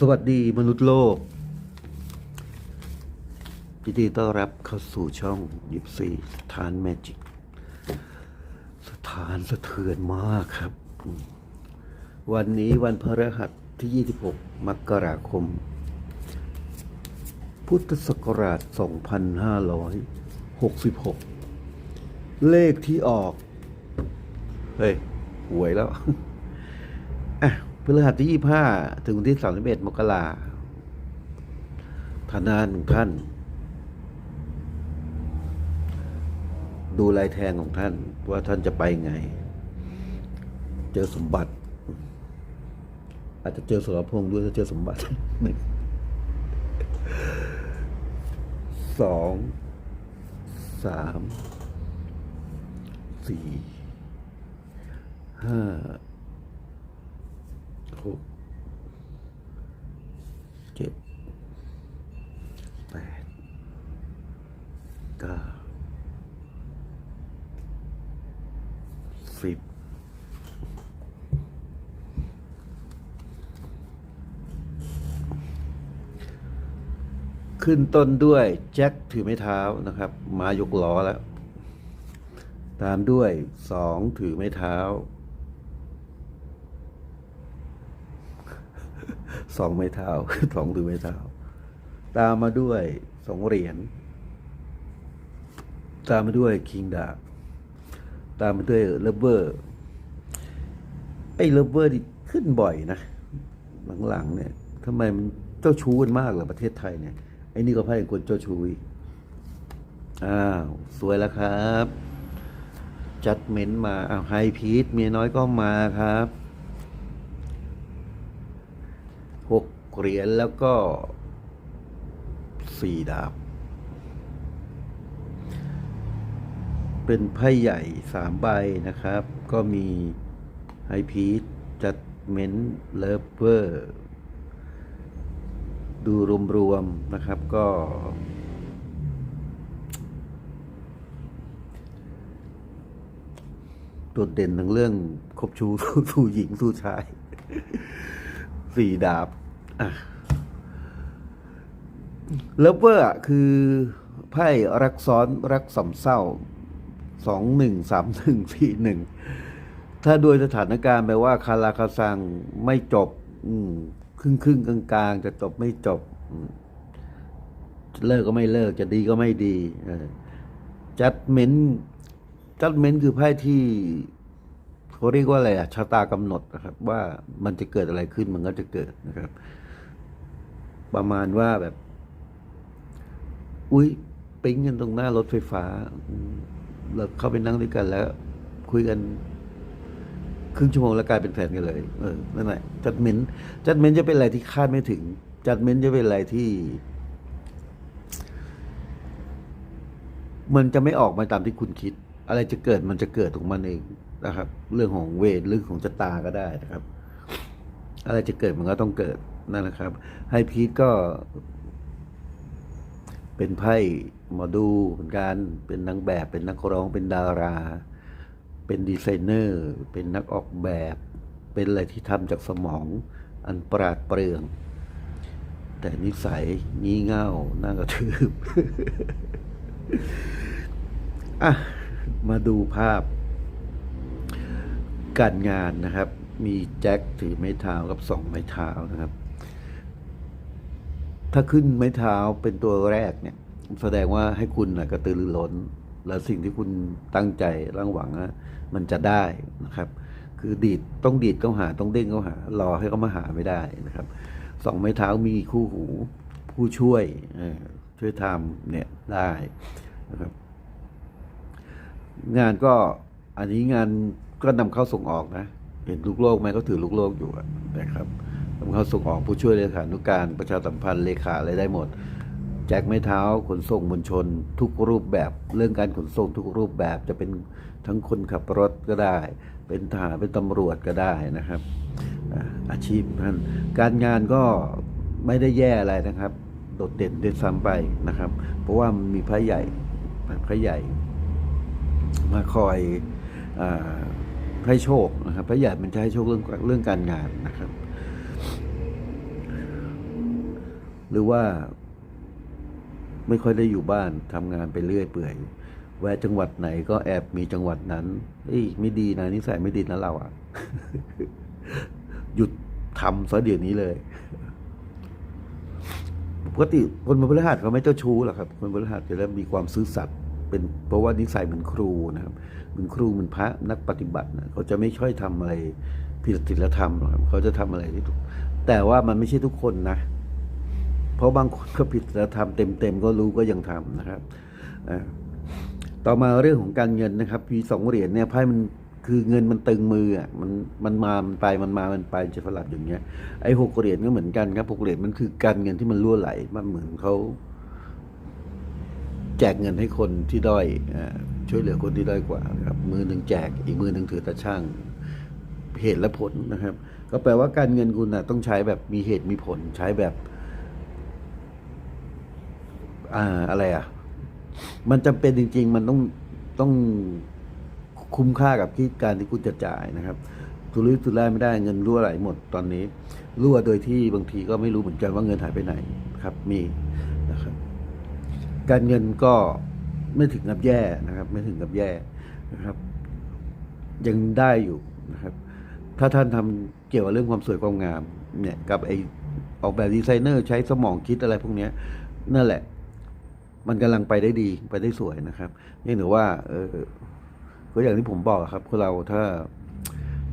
สวัสดีมนุษย์โลกยินดีต้อนรับเข้าสู่ช่องยิปซีสถานแมจิก สถานสะเทือนมากครับ วันนี้วันพฤหัสที่ 26 มกราคม พุทธศักราช 2566 เลขที่ออก เฮ้ย หวยแล้วอะ พฤหัสที่ยี่ห้าถึงวันที่สามกราทนานของท่าน ดูลายแทงของท่าน ว่าท่านจะไปไง เจอสมบัติ อาจจะเจอสรพงษ์ด้วยถ้าเจอสมบัติหนึ่งสองสามสี่ห้า หกเจ็ดแปดเก้าสิบขึ้นต้นด้วยแจ็คถือไม้เท้านะครับ มายกล้อแล้ว ตามด้วยสองถือไม้เท้า สองไม้เท้าสองถือไม้เท้า ตามมาด้วยสองเหรียญ ตามมาด้วยคิงดาตามมาด้วยเลเวอร์ ไอ้เลเวอร์ที่ขึ้นบ่อยนะ หลังๆเนี่ยทำไมมันเจ้าชู้กันมากเลยประเทศไทยเนี่ย ไอ้นี่ก็ไพ่คนเจ้าชู้อ้าว สวยแล้วครับ จัดเม้นต์มาอ้าวไฮพีทเมียน้อยก็มาครับ หก เหรียญแล้วก็สี่ดาบ เป็นไพ่ใหญ่สามใบนะครับ ก็มีไฮพีทจัดเมนเลเวอร์ ดูรวมๆนะครับก็ โดดเด่นทั้งเรื่องคบชูสู้สู้หญิงสู้ชาย สี่ดาบ เลิฟเวอร์คือไพ่รักซ้อนรักสำเศร้าสองหนึ่งสามหนึ่งสี่หนึ่งถ้าโดยสถานการณ์แปลว่าคาราคาซังไม่จบ อืมครึ่งครึ่งกลางกลางๆจะจบไม่จบเลิกก็ไม่เลิกจะดีก็ไม่ดีจัดเมนจัดเมนคือไพ่ที่เขาเรียกว่าอะไรอะชะตากำหนดนะครับ ว่ามันจะเกิดอะไรขึ้นมันก็จะเกิดนะครับ ประมาณว่าแบบ อุ้ยปิ๊งกันตรงหน้ารถไฟฟ้าเราเข้าไปนั่งด้วยกันแล้ว คุยกัน ครึ่งชั่วโมงแล้วกลายเป็นแฟนกันเลย เออนั่นแหละจัดเมนจัดเมนจะเป็นอะไรที่คาดไม่ถึง จัดเมนจะเป็นอะไรที่ มันจะไม่ออกมาตามที่คุณคิด อะไรจะเกิดมันจะเกิดของมันเองนะครับ เรื่องของเวรเรื่องของชะตาก็ได้นะครับ อะไรจะเกิดมันก็ต้องเกิด นั่นนะครับ ให้พีทก็เป็นไพ่หมอดูเหมือนกัน เป็นนางแบบ เป็นนักร้อง เป็นดารา เป็นดีไซเนอร์ เป็นนักออกแบบ เป็นอะไรที่ทำจากสมองอันปราดเปรื่อง แต่นิสัยงี่เง่าน่ากระทืบอะ มาดูภาพ การงานนะครับ มีแจ็คถือไม้เท้ากับสองไม้เท้านะครับ ถ้าขึ้นไม้เท้าเป็นตัวแรกเนี่ย แสดงว่าให้คุณนะกระตือรือร้น และสิ่งที่คุณตั้งใจร่างหวังนะมันจะได้นะครับ คือดีดต้องดีดเข้าหาต้องเด้งเข้าหารอให้เขามาหาไม่ได้นะครับสองไม้เท้ามีคู่หูผู้ช่วยช่วยทำเนี่ยได้นะครับ งานก็อันนี้งานก็นำเข้าส่งออกนะ เห็นลูกโลกไหมเขาถือลูกโลกอยู่นะครับ นำเข้าส่งออกผู้ช่วยเลขานุการประชาสัมพันธ์เลขาอะไรได้หมด แจ็คไม้เท้าขนส่งมวลชน ทุกรูปแบบ เรื่องการขนส่งทุกรูปแบบจะเป็นทั้งคนขับรถก็ได้ เป็นทหารเป็นตำรวจก็ได้นะครับ อาชีพนั้นการงานก็ไม่ได้แย่อะไรนะครับ โดดเด่นเด่นซ้ำไปนะครับ เพราะว่ามันมีพระใหญ่พระใหญ่ มาคอยอให้โชคนะครับ พระใหญ่มันจะให้โชคเรื่องเรื่องการงานนะครับ หรือว่า ไม่ค่อยได้อยู่บ้านทำงานไปเรื่อยเปื่อย แวะจังหวัดไหนก็แอบมีจังหวัดนั้นเอ้ยไม่ดีนะนิสัยไม่ดีนะเราอะ หยุดทำซะเดี๋ยวนี้เลยปกติคนพฤหัสเขาไม่เจ้าชู้หรอกครับ คนพฤหัสจะเริ่มมีความซื่อสัตย์เป็นเพราะว่านิสัยเหมือนครูนะครับเหมือนครูเหมือนพระนักปฏิบัตินะเขาจะไม่ค่อยทำอะไรผิดศีลธรรมหรอกเขาจะทำอะไรที่ถูกแต่ว่ามันไม่ใช่ทุกคนนะ เพราะบางคนก็ผิดศีลธรรมเต็มๆก็รู้ก็ยังทำนะครับต่อมาเรื่องของการเงินนะครับมีสองเหรียญเนี่ยไพ่มันคือเงินมันตึงมืออะมันมันมา มันไปมันมา มันไปจะสลับอย่างเงี้ยไอ้หกเหรียญก็เหมือนกันครับหกเหรียญมันคือการเงินที่มันรั่วไหลมันเหมือนเขาแจกเงินให้คนที่ด้อยช่วยเหลือคนที่ด้อยกว่าครับมือหนึ่งแจกอีกมือหนึ่งถือตาช่างเหตุและผลนะครับ ก็แปลว่าการเงินคุณนะต้องใช้แบบมีเหตุมีผลใช้แบบ อ่าอะไรอะ มันจำเป็นจริง ๆ มันต้องต้องคุ้มค่ากับที่การที่คุณจะจ่ายนะครับทุรุยทุร่ายไม่ได้เงินรั่วไหลหมดตอนนี้ รั่วโดยที่บางทีก็ไม่รู้เหมือนกันว่าเงินหายไปไหนครับ มีนะครับ การเงินก็ไม่ถึงกับแย่นะครับ ไม่ถึงกับแย่นะครับ ยังได้อยู่นะครับ ถ้าท่านทำเกี่ยวกับเรื่องความสวยความงาม เนี่ย กับไอออกแบบดีไซเนอร์ใช้สมองคิดอะไรพวกเนี้ยนั่นแหละ มันกำลังไปได้ดีไปได้สวยนะครับนี่หรือว่า เออก็อย่างที่ผมบอกครับคนเราถ้า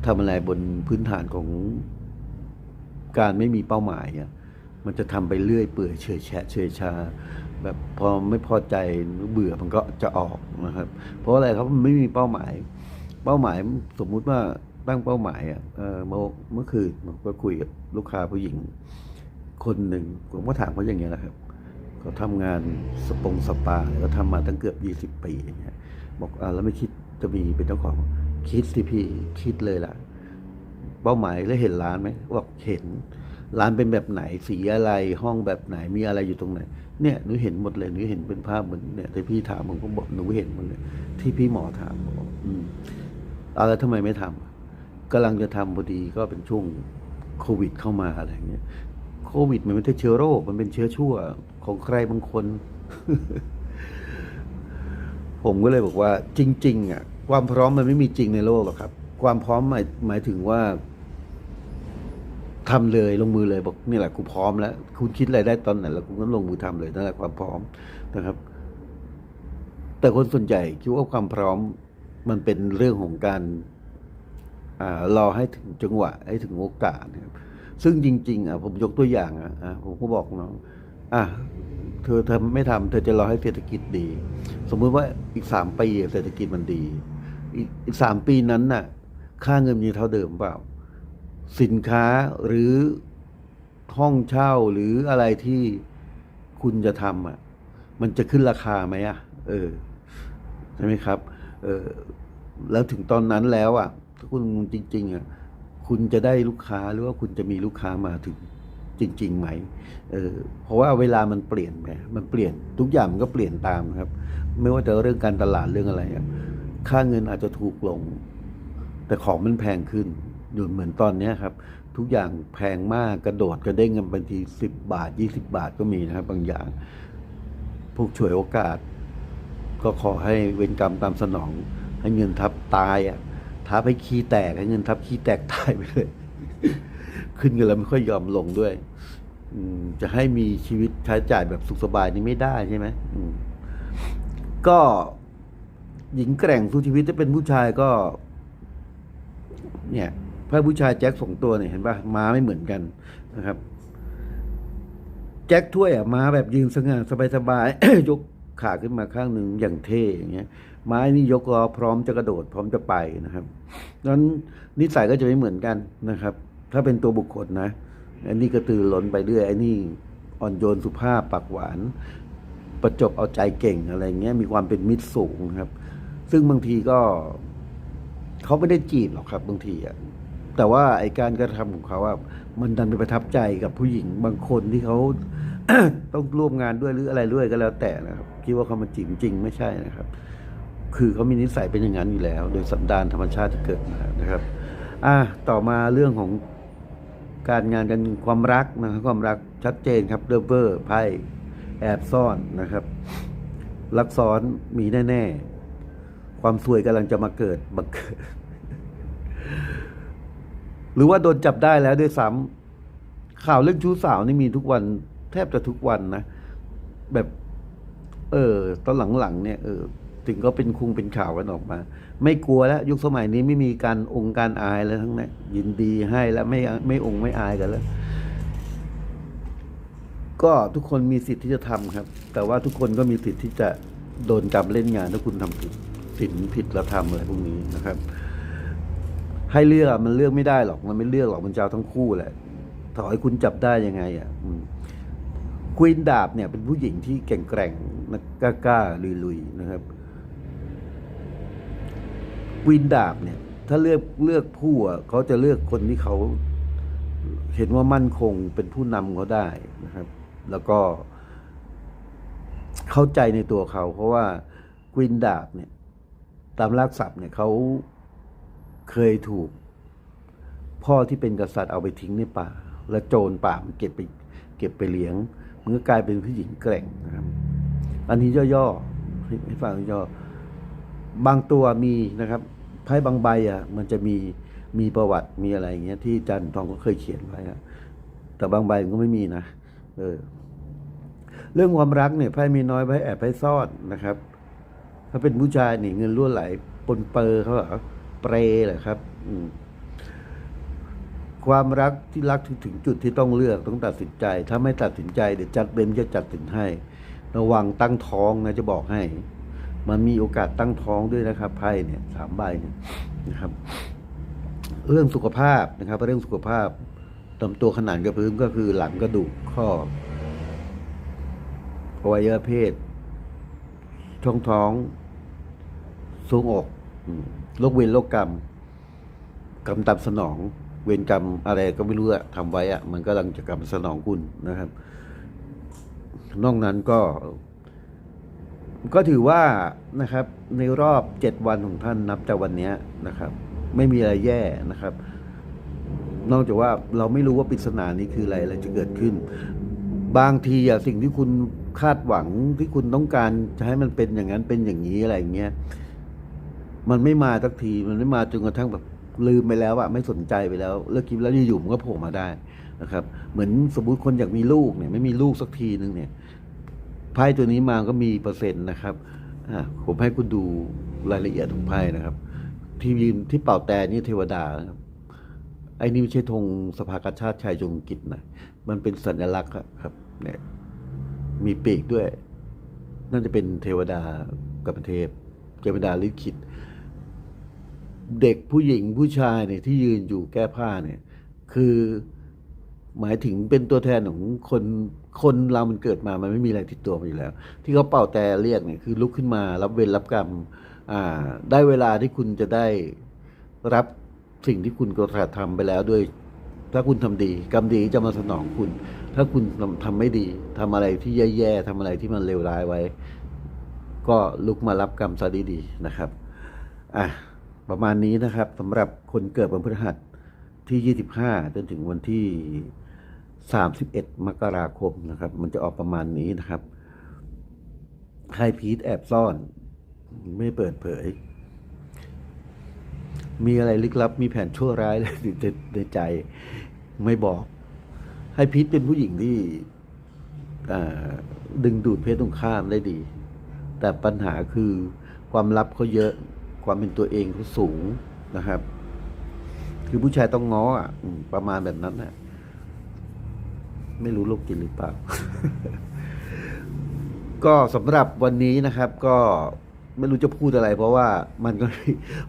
ทำอะไรบนพื้นฐานของการไม่มีเป้าหมายอะมันจะทำไปเรื่อยเปื่อยเฉยแฉะเฉยชา แบบพอไม่พอใจเบื่อมันก็จะออกนะครับ เพราะอะไรครับมันไม่มีเป้าหมาย เป้าหมายสมมุติว่าตั้งเป้าหมายอะเมื่อเมื่อคืนผมก็คุยกับลูกค้าผู้หญิง คนหนึ่งผมก็ถามเขาอย่างเงี้ยนะครับ เขาทำงานสปงสปาแล้วทำมาตั้งเกือบยี่สิบปีอย่างเงี้ยบอกอ่าแล้วไม่คิดจะมีเป็นเจ้าของคิดสิพี่คิดเลยล่ะ เป้าหมายแล้วเห็นร้านไหมบอกเห็นร้านเป็นแบบไหนสีอะไรห้องแบบไหนมีอะไรอยู่ตรงไหน เนี่ยหนูเห็นหมดเลยหนูเห็นเป็นภาพเหมือนเนี่ยที่พี่ถามผมก็บอกหนูเห็นหมดเลยที่พี่หมอถามบอกอืมเอาแล้วทำไมไม่ทำกำลังจะทำพอดีก็เป็นช่วงโควิดเข้ามาอะไรอย่างเงี้ย ควิดมันไม่ใช่เชื้อโรค มันเป็นเชื้อชั่วของใครบางคน ผมก็เลยบอกว่า จริง ๆ อะ ความพร้อมมันไม่มีจริงในโลกหรอกครับ ความพร้อมหมายหมายถึงว่าทำเลยลงมือเลยบอกนี่แหละกูพร้อมแล้ว คุณคิดอะไรได้ตอนไหนแล้วคุณก็ลงมือทำเลยนั่นแหละความพร้อมนะครับ แต่คนส่วนใหญ่คิดว่าความพร้อมมันเป็นเรื่องของการอ่ารอให้ถึงจังหวะให้ถึงโอกาสนะครับ ซึ่งจริง ๆ อะ ผมยกตัวอย่างอะผมก็บอกน้องอะเธอเธอไม่ทำเธอจะรอให้เศรษฐกิจดี สมมุติว่าอีกสามปีเศรษฐกิจมันดีอีกอีกสามปีนั้นน่ะ ค่าเงินมีเท่าเดิมเปล่า สินค้าหรือห้องเช่าหรืออะไรที่คุณจะทำอะ มันจะขึ้นราคาไหมอะ เออใช่ไหมครับ เออแล้วถึงตอนนั้นแล้วอะถ้าคุณจริง ๆ อะ คุณจะได้ลูกค้าหรือว่าคุณจะมีลูกค้ามาถึงจริงๆไหมเออเพราะว่าเวลามันเปลี่ยนไปมันเปลี่ยนทุกอย่างมันก็เปลี่ยนตามครับ ไม่ว่าจะเรื่องการตลาดเรื่องอะไรค่าเงินอาจจะถูกลง แต่ของมันแพงขึ้นอยู่เหมือนตอนนี้ครับ ทุกอย่างแพงมากกระโดดกระเด้งกันบางทีสิบบาทยี่สิบาทก็มีนะครับบางอย่าง พวกฉวยโอกาส ก็ขอให้เวรกรรมตามสนอง ให้เงินทับตายอะ ทับให้ขี้แตกให้เงินทับขี้แตกตายไปเลย ขึ้นกันแล้วไม่ค่อยยอมลงด้วยอืจะให้มีชีวิตใช้จ่ายแบบสุขสบายนี่ไม่ได้ใช่ไหมมก็หญิงแกร่งสู้ชีวิตถ้าเป็นผู้ชายก็ เนี่ยพระผู้ชายแจ็คสองตัวเนี่ยเห็นป่ะม้าไม่เหมือนกันนะครับ แจ็คถ้วยอะม้าแบบยืนสง่าสบายๆยกขาขึ้นมาข้างหนึ่งอย่างเท่อย่างเงี้ย ไม้นี่ยกล้อพร้อมจะกระโดดพร้อมจะไปนะครับนั้นนิสัยก็จะไม่เหมือนกันนะครับ ถ้าเป็นตัวบุคคลนะอันนี้กระตือร้นไปเรื่อยอ้นี่อ่อนโยนสุภาพปากหวาน ประจบเอาใจเก่งอะไรเงี้ยมีความเป็นมิตรสูงครับ ซึ่งบางทีก็เขาไม่ได้จีบหรอกครับ บางทีอะแต่ว่าไอการกระทำของเขาอะมันดันไปประทับใจกับผู้หญิงบางคนที่เขาต้องร่วมงานด้วยหรืออะไรด้วยก็แล้วแต่นะครับ คิดว่าเขามาจีบจริงไม่ใช่นะครับ คือเขามีนิสัยเป็นอย่างนั้นอยู่แล้ว โดยสันดานธรรมชาติที่เกิดมานะครับ อะต่อมาเรื่องของการงานกันความรักนะครับความรักชัดเจนครับเดเวอร์ไพ่แอบซ่อนนะครับรักซ้อนมีแน่ ๆ ความสวยกำลังจะมาเกิดบังเกิด หรือว่าโดนจับได้แล้วด้วยซ้ำข่าวเรื่องชู้สาวนี่มีทุกวัน แทบจะทุกวันนะ แบบ เออตอนหลังๆเนี่ยเออ ถึงก็เป็นคุงเป็นข่าวกันออกมา ไม่กลัวแล้ว ยุคสมัยนี้ไม่มีการองค์การอายแล้วทั้งนั้นยินดีให้แล้วไม่ไม่องค์ไม่อายกันแล้ว ก็ทุกคนมีสิทธิ์ที่จะทำครับ แต่ว่าทุกคนก็มีสิทธิ์ที่จะโดนกรรมเล่นงานถ้าคุณทำผิดสินผิดละธรรมอะไรพวกนี้นะครับ ให้เลือกมันเลือกไม่ได้หรอกมันไม่เลือกหรอกมันจะเอาทั้งคู่แหละต่อให้คุณจับได้ยังไงอะควีนดาบเนี่ยเป็นผู้หญิงที่แข็งแกร่งนะกล้ากล้าลุยๆนะครับ วีนดาบเนี่ย ถ้าเลือกเลือกผู้อะเขาจะเลือกคนที่เขาเห็นว่ามั่นคงเป็นผู้นำเขาได้นะครับ แล้วก็ เข้าใจในตัวเขา เพราะว่าควินดาบเนี่ย ตามรากศัพท์เนี่ยเขาเคยถูก พ่อที่เป็นกษัตริย์เอาไปทิ้งในป่า และโจรป่ามันเก็บไป เก็บไปเลี้ยงมันก็กลายเป็นผู้หญิงแกร่งนะครับ อันนี้ย่อๆให้ให้ฟังย่อบางตัวมีนะครับ ไพ่บางใบอะมันจะมีมีประวัติมีอะไรอย่างเงี้ยที่จันทองก็เคยเขียนไว้อะแต่บางใบมันก็ไม่มีนะเออ เรื่องความรักเนี่ยไพ่มีน้อยไพ่แอบไพ่ซ่อนนะครับ ถ้าเป็นผู้ชายนี่เงินรั่วไหลปนเปอร์เขาเหรอเปรเหรอครับ อืมความรักที่รักถึงถึงจุดที่ต้องเลือกต้องตัดสินใจ ถ้าไม่ตัดสินใจเดี๋ยวจัดเบนจะจัดสินให้ ระวังตั้งท้องนะจะบอกให้ มันมีโอกาสตั้งท้องด้วยนะครับไพ่เนี่ยสามใบเนี่ยนะครับ เรื่องสุขภาพนะครับ เรื่องสุขภาพลำตัวขนาดกระพื้นก็คือหลังกระดูกข้ออวัยวะเพศ ช่องท้องสูงอกโรคเวรโรคกรรม กรรมตามสนอง เวรกรรมอะไรก็ไม่รู้อะทำไว้อะมันก็กำลังจะกรรมสนองคุณนะครับ นอกนั้นก็ ก็ถือว่านะครับในรอบเจ็ดวันของท่านนับจากวันนี้นะครับ ไม่มีอะไรแย่นะครับ นอกจากว่าเราไม่รู้ว่าปริศนานี้คืออะไรอะไรจะเกิดขึ้น บางทีอะสิ่งที่คุณคาดหวังที่คุณต้องการจะให้มันเป็นอย่างนั้นเป็นอย่างนี้อะไรอย่างเงี้ยมันไม่มาสักทีมันไม่มาจนกระทั่งแบบลืมไปแล้วอะไม่สนใจไปแล้วเลิกคิดแล้วอยู่ๆมันก็โผล่มาได้นะครับ เหมือนสมมติคนอยากมีลูกเนี่ย ไม่มีลูกสักทีนึงเนี่ย ไพ่ตัวนี้มาก็มีเปอร์เซ็นต์นะครับผมให้คุณดูรายละเอียดของไพ่นะครับ ที่ยืนที่เป่าแต่นี่เทวดาครับไอ้นี่ไม่ใช่ธงสภากาชาติชายจงกิจนะมันเป็นสัญลักษณ์ครับเนี่ยมีปีกด้วยน่าจะเป็นเทวดากับเทพเทวดาลิขิตเด็กผู้หญิงผู้ชายเนี่ยที่ยืนอยู่แก้ผ้าเนี่ย คือ หมายถึงเป็นตัวแทนของคนคนเรามันเกิดมามันไม่มีอะไรติดตัวมาอยู่แล้ว ที่เขาเป่าแต่เรียกเนี่ยคือลุกขึ้นมารับเวรรับกรรมอ่าได้เวลาที่คุณจะได้รับสิ่งที่คุณกระทำไปแล้วด้วย ถ้าคุณทำดี กรรมดีจะมาสนองคุณ ถ้าคุณทำไม่ดีทำอะไรที่แย่ๆทำอะไรที่มันเลวร้ายไว้ ก็ลุกมารับกรรมซะดีๆนะครับอะประมาณนี้นะครับสำหรับคนเกิดวันพฤหัสที่ 25 จนถึงวันที่ 31 มกราคมนะครับ มันจะออกประมาณนี้นะครับไฮพีทแอบซ่อน ไม่เปิดเผย มีอะไรลึกลับ มีแผนชั่วร้ายในในใจไม่บอกไฮพีทเป็นผู้หญิงที่ดึงดูดเพศตรงข้ามได้ดี แต่ปัญหาคือความลับเขาเยอะ ความเป็นตัวเองเขาสูงนะครับ คือผู้ชายต้องง้ออะประมาณแบบนั้นนะ ไม่รู้โลกกินหรือเปล่า ก็สำหรับวันนี้นะครับ ก็ไม่รู้จะพูดอะไร เพราะว่ามันก็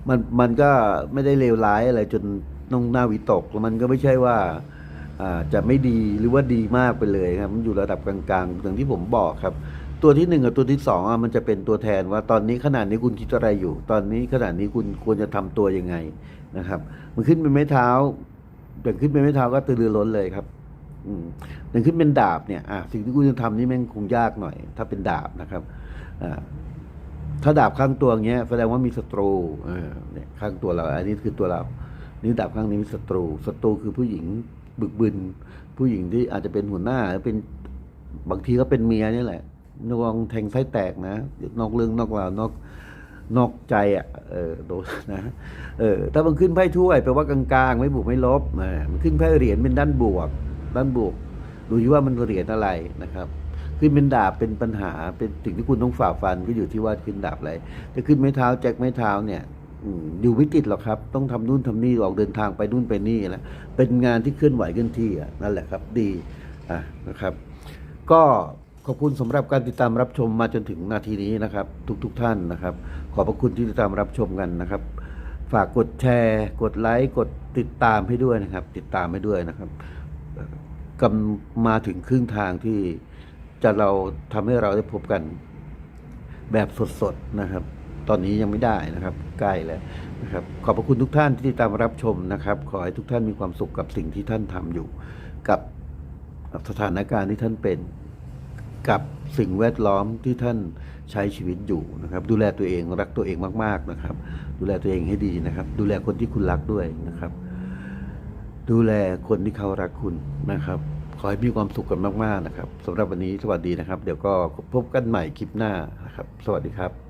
มันมันก็ไม่ได้เลวร้ายอะไรจนน้องหน้าวิตกแล้วมันก็ไม่ใช่ว่าจะไม่ดีหรือว่าดีมากไปเลยครับ มันอยู่ระดับกลางๆอย่างที่ผมบอกครับ ตัวที่หนึ่งกับตัวที่สองอะมันจะเป็นตัวแทนว่าตอนนี้ขนาดนี้คุณคิดอะไรอยู่ ตอนนี้ขนาดนี้คุณควรจะทำตัวยังไงนะครับ มันขึ้นเป็นไม้เท้าเดินขึ้นเป็นไม้เท้าก็ตือรือร้นเลยครับ อืมเดินขึ้นเป็นดาบเนี่ยอะสิ่งที่คุณจะทำนี่แม่งคงยากหน่อย ถ้าเป็นดาบนะครับอ่าถ้าดาบข้างตัวเงี้ย แสดงว่ามีศัตรูเออเนี่ยข้างตัวเรา อันนี้คือตัวเรา นี่ดาบข้างนี้มีศัตรูศัตรูคือผู้หญิงบึกบึน ผู้หญิงที่อาจจะเป็นหัวหน้าหรือเป็นบางทีก็เป็นเมียนี่แหละระวังแทงไส้แตกนะนอกเรื่องนอกราวนอกนอกใจอะ เออโดนนะ เออ ถ้ามันขึ้นไพ่ถ้วยแปลว่ากลางๆ ไม่บวกไม่ลบอ่ามันขึ้นไพ่เหรียญเป็นด้านบวก ด้านบวกดูที่ว่ามันเหรียญอะไรนะครับขึ้นเป็นดาบเป็นปัญหาเป็นสิ่งที่คุณต้องฝ่าฟันก็อยู่ที่ว่าขึ้นดาบอะไรถ้าขึ้นไม้เท้าแจ็คไม้เท้าเนี่ยอยู่ไม่ติดหรอกครับ ต้องทำนู่นทำนี่ออกเดินทางไปนู่นไปนี่แล้วเป็นงานที่เคลื่อนไหวเคลื่อนที่อะนั่นแหละครับดีอะนะครับ ก็ขอบคุณสำหรับการติดตามรับชมมาจนถึงนาทีนี้นะครับ ทุกๆทท่านนะครับ ขอบพระคุณที่ติดตามรับชมกันนะครับ ฝากกดแชร์ กดไลค์กดติดตามให้ด้วยนะครับ ติดตามให้ด้วยนะครับ กำมาถึงครึ่งทางที่จะเราทำให้เราได้พบกันแบบสดๆนะครับ ตอนนี้ยังไม่ได้นะครับ ใกล้แล้วนะครับ ขอบพระคุณทุกท่านที่ติดตามรับชมนะครับ ขอให้ทุกท่านมีความสุขกับสิ่งที่ท่านทำอยู่ กับสถานการณ์ที่ท่านเป็น กับสิ่งแวดล้อมที่ท่านใช้ชีวิตอยู่นะครับ ดูแลตัวเองรักตัวเองมากๆนะครับ ดูแลตัวเองให้ดีนะครับ ดูแลคนที่คุณรักด้วยนะครับ ดูแลคนที่เขารักคุณนะครับ ขอให้มีความสุขกันมาก ๆ นะครับสำหรับวันนี้สวัสดีนะครับ เดี๋ยวก็พบกันใหม่คลิปหน้านะครับ สวัสดีครับ